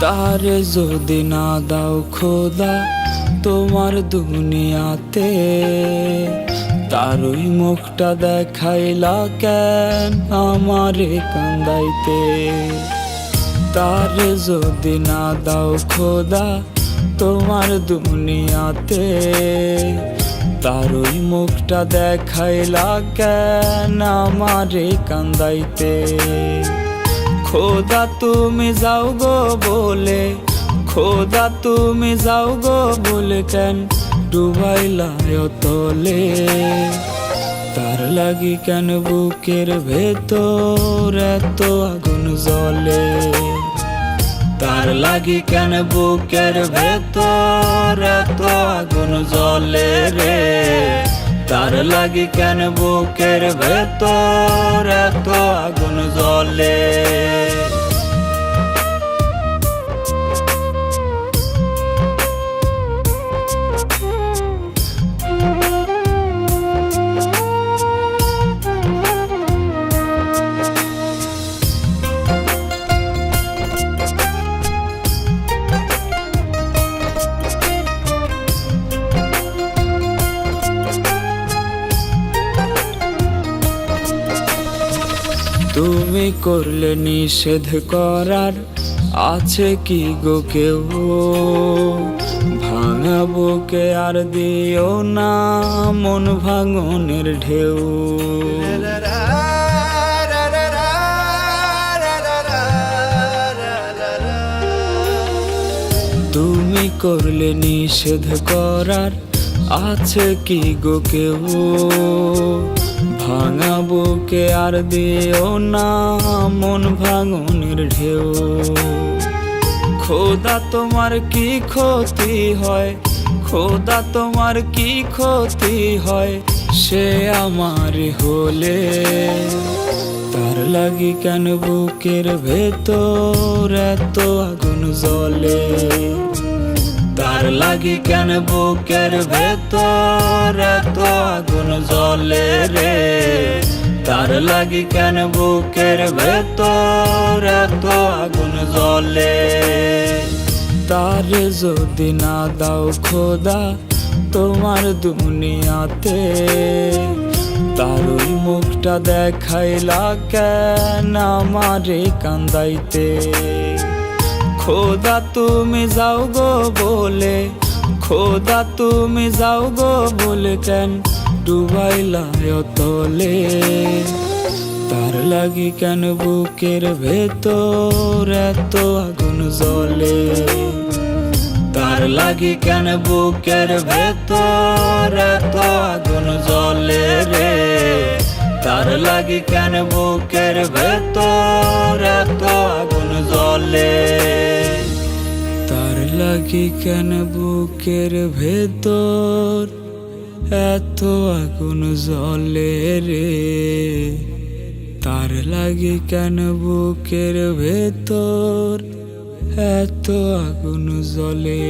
তারে যদি না দাও খোদা তোমার দুনিয়াতে তার ওই মুখটা দেখাইলা কেন আমারে কান্দাইতে? তারে যদি না দাও খোদা তোমার দুনিয়াতে তার ওই মুখটা দেখাইলা কেন আমারে কান্দাইতে? খোদা তুমি যাও গো বলে, খোদা তুমি যাও গো বলে কেন ডুবাইলায় তলে তার লাগি কেন বুকের ভেতর এত আগুন জ্বলে? তার লাগি কেন বুকের ভেতর এত আগুন জ্বলে রে? তার লাগি কেন বুকের ভেতর এত আগুন জ্বলে? তুমি করলে নিষেধ করার আছে কি গো কেউ? ভাঙা বুকে আর দিও না, মন ভাঙনের ঢেউ। তুমি করলে নিষেধ করার আছে কি গো কেউ? ভাঙা বুকে আর দিও না, মন ভাঙনের ঢেউ। খোদা, তোমার কি ক্ষতি হয়? খোদা, তোমার কি ক্ষতি হয়? সে আমার হলে। তার লাগি কেন বুকের ভেতর এত আগুন জ্বলে? লাগি কেন বুকের ভেতর এত আগুন জ্বলে রে? তার লাগি কেন বুকের ভেতর এত আগুন জ্বলে? তার যদি না দাও খোদা তোমার দুনিয়াতে, তার ওই মুখটা দেখাইলা কেন আমারে কান্দাইতে? খোদা তুমি যাও গো বলে, খোদা তুমি যাও গো বলে কেন ডুবাইলায় তলে? তার লাগি কেন বুকের ভেতর এত আগুন জ্বলে? তার লাগি কেন বুকের ভেতর এত আগুন জ্বলে রে? তার লাগি কেন বুকের ভেতর এত আগুন জ্বলে তার লাগি কেন বুকের ভেতর এত আগুন জলে রে? তার লাগি কেন বুকের ভেতর এত আগুন জ্বলে?